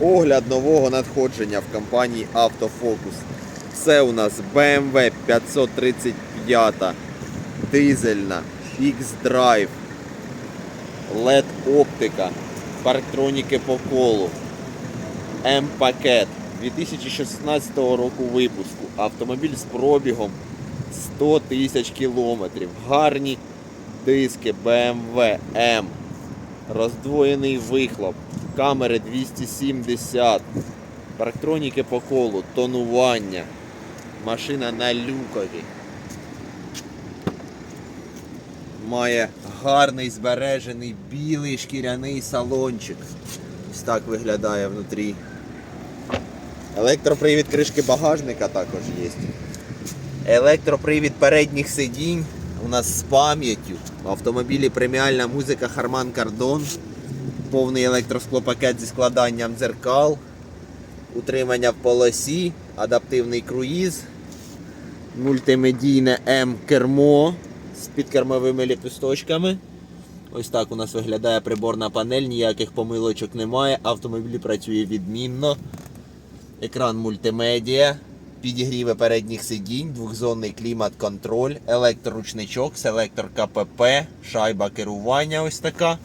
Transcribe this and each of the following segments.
Огляд нового надходження в компанії Автофокус. Це у нас BMW 535 дизельна, X-Drive, LED оптика, парктроніки по колу, М-пакет 2016 року випуску. Автомобіль з пробігом 100 тисяч кілометрів. Гарні диски BMW M. Роздвоєний вихлоп, камери 270, парктроніки по колу, тонування, машина на люкові. Має гарний збережений білий шкіряний салончик. Ось так виглядає внутрі. Електропривід кришки багажника також є. Електропривід передніх сидінь у нас з пам'яттю. В автомобілі преміальна музика Harman Kardon. Повний електросклопакет зі складанням дзеркал, утримання в полосі, адаптивний круїз, мультимедійне М-кермо з підкермовими ліпісточками. Ось так у нас виглядає приборна панель, ніяких помилочок немає. Автомобіль працює відмінно. Екран мультимедіа, підігріви передніх сидінь, двохзонний клімат-контроль, електроручничок, селектор КПП, шайба керування ось така.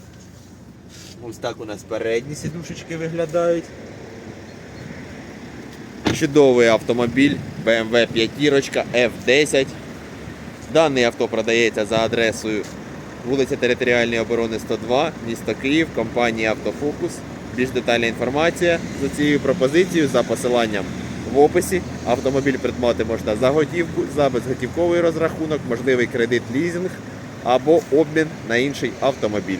Ось так у нас передні сідушечки виглядають. Чудовий автомобіль BMW 5 F10. Даний авто продається за адресою вулиця Територіальної оборони 102, місто Київ, компанія Автофокус. Більш детальна інформація за цією пропозицією за посиланням в описі. Автомобіль придбати можна за готівку, за безготівковий розрахунок, можливий кредит лізинг або обмін на інший автомобіль.